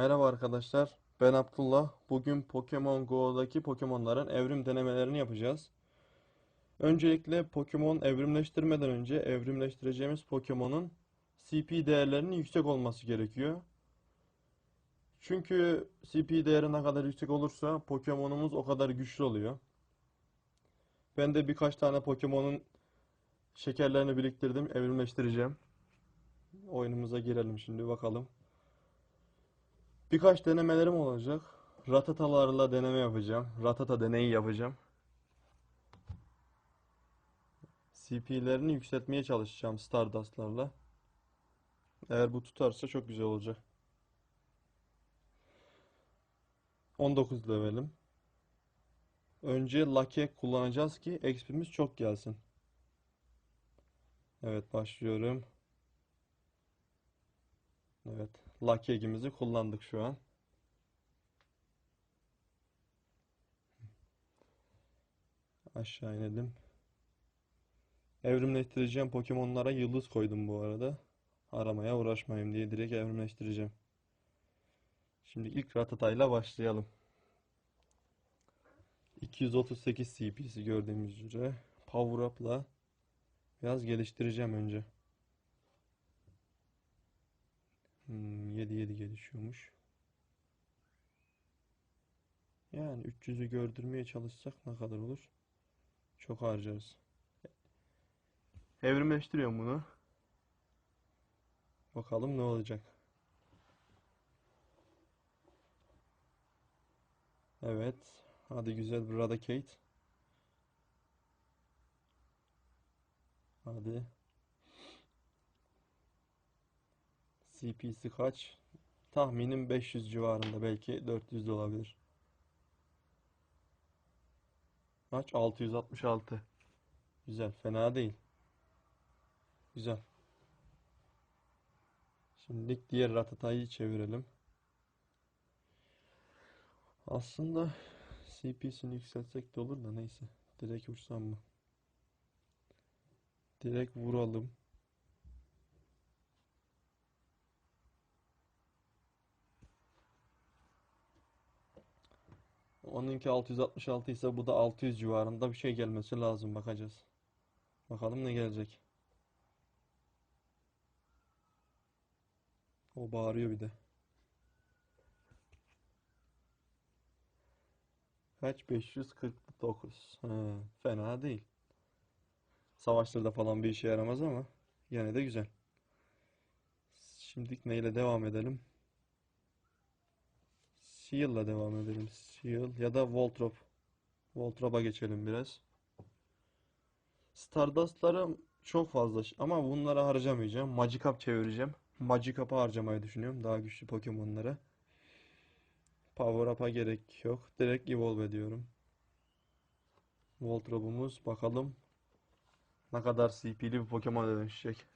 Merhaba arkadaşlar, ben Abdullah. Bugün Pokemon Go'daki Pokemon'ların evrim denemelerini yapacağız. Öncelikle Pokemon evrimleştirmeden önce evrimleştireceğimiz Pokemon'un CP değerlerinin yüksek olması gerekiyor. Çünkü CP değeri ne kadar yüksek olursa Pokemon'umuz o kadar güçlü oluyor. Ben de birkaç tane Pokemon'un şekerlerini biriktirdim, evrimleştireceğim. Oyunumuza girelim şimdi bakalım. Birkaç denemelerim olacak. Ratatalarla deneme yapacağım. Ratata deneyi yapacağım. CP'lerini yükseltmeye çalışacağım Stardust'larla. Eğer bu tutarsa çok güzel olacak. 19 levelim. Önce Lucky kullanacağız ki XP'miz çok gelsin. Evet başlıyorum. Evet. Lucky Egg'imizi kullandık şu an. Aşağı inelim. Evrimleştireceğim Pokemon'lara yıldız koydum bu arada. Aramaya uğraşmayayım diye direkt evrimleştireceğim. Şimdi ilk Ratata'yla başlayalım. 238 CP'si gördüğümüz üzere. Power Up'la biraz geliştireceğim önce. Hmm, 7 7 gelişiyormuş. Yani 300'ü gördürmeye çalışsak ne kadar olur? Çok harcarız. Evrimleştiriyorum bunu. Bakalım ne olacak. Evet. Hadi güzel bir Raticate. Hadi. CP'si kaç? Tahminim 500 civarında. Belki 400 de olabilir. Kaç? 666. Güzel. Fena değil. Güzel. Şimdilik diğer Ratata'yı çevirelim. Aslında CP'sini yükseltsek de olur da neyse. Direkt vursam mı? Direkt vuralım. Onunki 666 ise bu da 600 civarında bir şey gelmesi lazım. Bakacağız. Bakalım ne gelecek. O bağırıyor bir de. Kaç? 549. Ha, fena değil. Savaşlarda falan bir işe yaramaz ama yine de güzel. Şimdilik neyle devam edelim? Seal'la devam edelim. Seal ya da Voltrop. Voltrop'a geçelim biraz. Stardust'larım çok fazla ama bunları harcamayacağım. Magikarp çevireceğim. Magikarp'ı harcamayı düşünüyorum. Daha güçlü Pokemon'lara. Power Up'a gerek yok. Direkt Evolve ediyorum. Voltrop'umuz bakalım ne kadar CP'li bir Pokemon'a dönüşecek.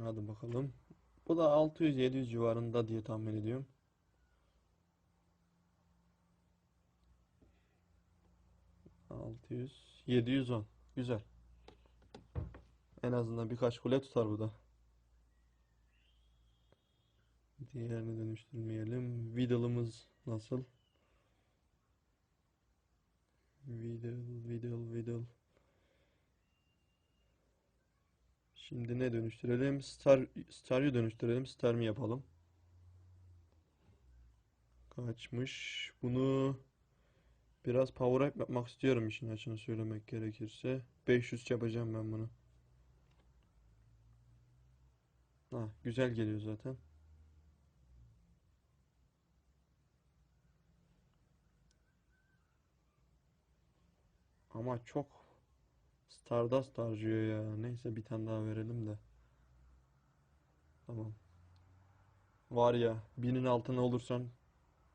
Hadi bakalım. Bu da 600-700 civarında diye tahmin ediyorum. 600, 710. Güzel. En azından birkaç kule tutar bu da. Diğerini dönüştürmeyelim. Vidal'ımız nasıl? Vidal, Vidal, Vidal. Şimdi ne dönüştürelim? Star, Star'ı dönüştürelim. Star mı yapalım? Kaçmış? Bunu biraz power up yapmak istiyorum işin açığını söylemek gerekirse. 500 yapacağım ben bunu. Ha, güzel geliyor zaten. Ama çok Stardust harcıyor ya. Neyse bir tane daha verelim de. Tamam. Var ya binin altına olursan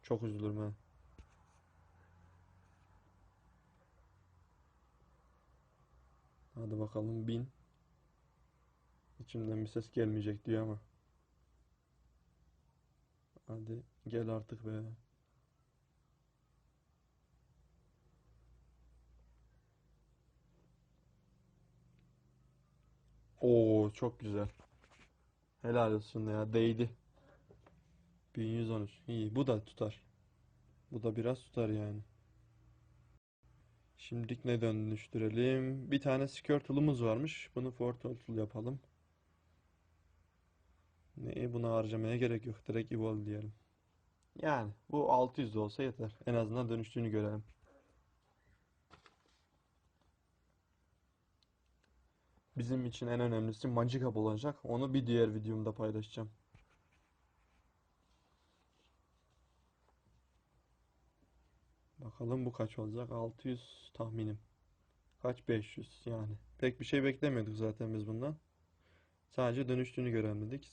çok üzülürüm ha. Hadi bakalım bin. İçimden bir ses gelmeyecek diyor ama. Hadi gel artık be. Oo çok güzel. Helal olsun ya değdi. 1113. İyi bu da tutar. Bu da biraz tutar yani. Şimdilik ne dönüştürelim? Bir tane skirtle'ımız varmış. Bunu forturtle yapalım. Ne buna harcamaya gerek yok. Direkt evolve diyelim. Yani bu 600 de olsa yeter. En azından dönüştüğünü görelim. Bizim için en önemlisi Magikarp olacak. Onu bir diğer videomda paylaşacağım. Bakalım bu kaç olacak? 600 tahminim. Kaç? 500 yani. Pek bir şey beklemiyorduk zaten biz bundan. Sadece dönüştüğünü görelim dedik.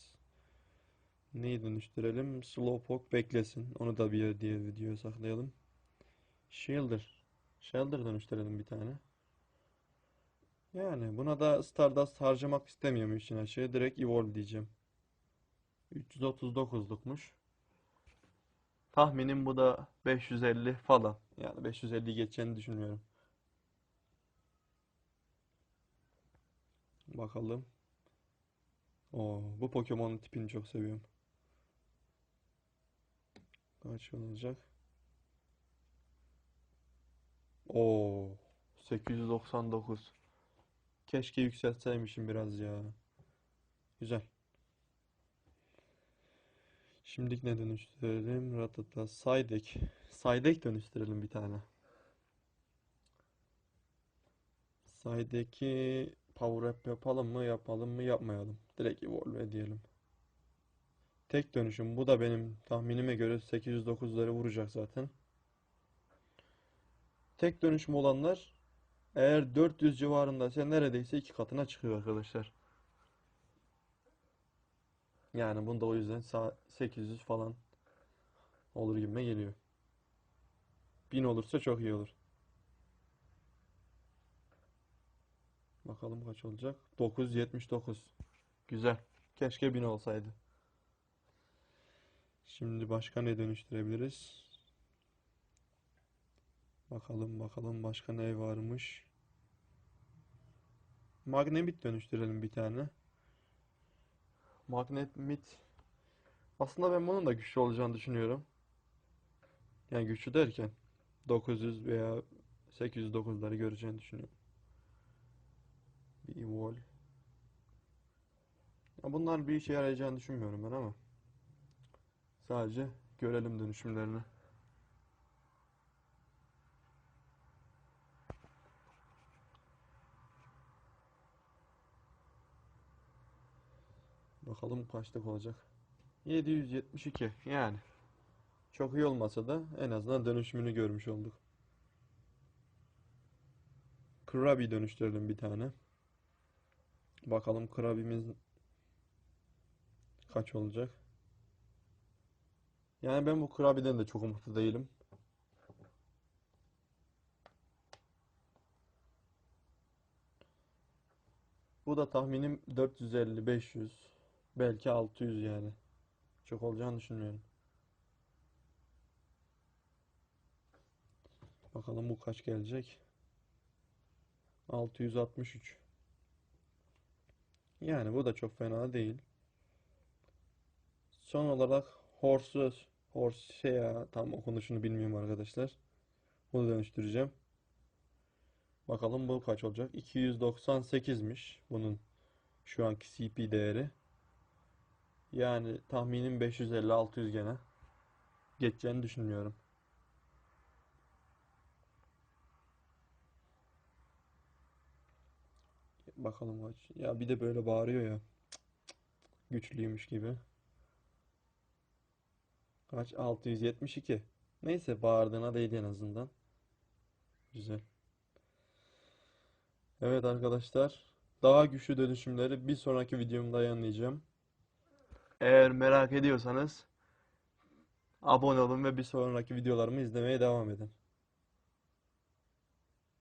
Neyi dönüştürelim? Slowpoke beklesin. Onu da bir diğer videoya saklayalım. Shielder. Shielder dönüştürelim bir tane. Yani buna da Stardust harcamak istemiyorum işin açığı. Direkt Evolve diyeceğim. 339'lukmuş. Tahminim bu da 550 falan. Yani 550 geçeceğini düşünmüyorum. Bakalım. Oo, bu Pokemon'un tipini çok seviyorum. Kaç olacak? Oo, 899. Keşke yükseltseymişim biraz ya. Güzel. Şimdilik ne dönüştürelim? Ratata, Psyduck. Psyduck dönüştürelim bir tane. Psyduck'i Power Up yapalım mı? Yapalım mı? Yapmayalım. Direkt Evolve diyelim. Tek dönüşüm. Bu da benim tahminime göre 809'ları vuracak zaten. Tek dönüşüm olanlar eğer 400 civarındaysa neredeyse iki katına çıkıyor arkadaşlar. Yani bunda o yüzden sa- 800 falan olur gibime geliyor. 1000 olursa çok iyi olur. Bakalım kaç olacak? 979. Güzel. Keşke 1000 olsaydı. Şimdi başka ne dönüştürebiliriz? Bakalım bakalım başka ne varmış. Magnemit dönüştürelim bir tane. Magnemit. Aslında ben bunun da güçlü olacağını düşünüyorum. Yani güçlü derken 900 veya 809'ları göreceğini düşünüyorum. Bir evol. Ya bunlar bir işe yarayacağını düşünmüyorum ben ama. Sadece görelim dönüşümlerini. Bakalım kaçlık olacak. 772 yani. Çok iyi olmasa da en azından dönüşümünü görmüş olduk. Krabi dönüştürelim bir tane. Bakalım Krabi'miz kaç olacak. Yani ben bu Krabi'den de çok umutlu değilim. Bu da tahminim 450-500 belki 600 yani. Çok olacağını düşünmüyorum. Bakalım bu kaç gelecek. 663. Yani bu da çok fena değil. Son olarak Horse, Horse şey ya tam okunuşunu bilmiyorum arkadaşlar. Bunu dönüştüreceğim. Bakalım bu kaç olacak? 298'miş bunun şu anki CP değeri. Yani tahminim 550-600 gene. Geçeceğini düşünmüyorum. Bakalım kaç. Ya bir de böyle bağırıyor ya. Güçlüymüş gibi. Kaç? 672. Neyse bağırdığına değdi en azından. Güzel. Evet arkadaşlar. Daha güçlü dönüşümleri bir sonraki videomda yayınlayacağım. Eğer merak ediyorsanız abone olun ve bir sonraki videolarımı izlemeye devam edin.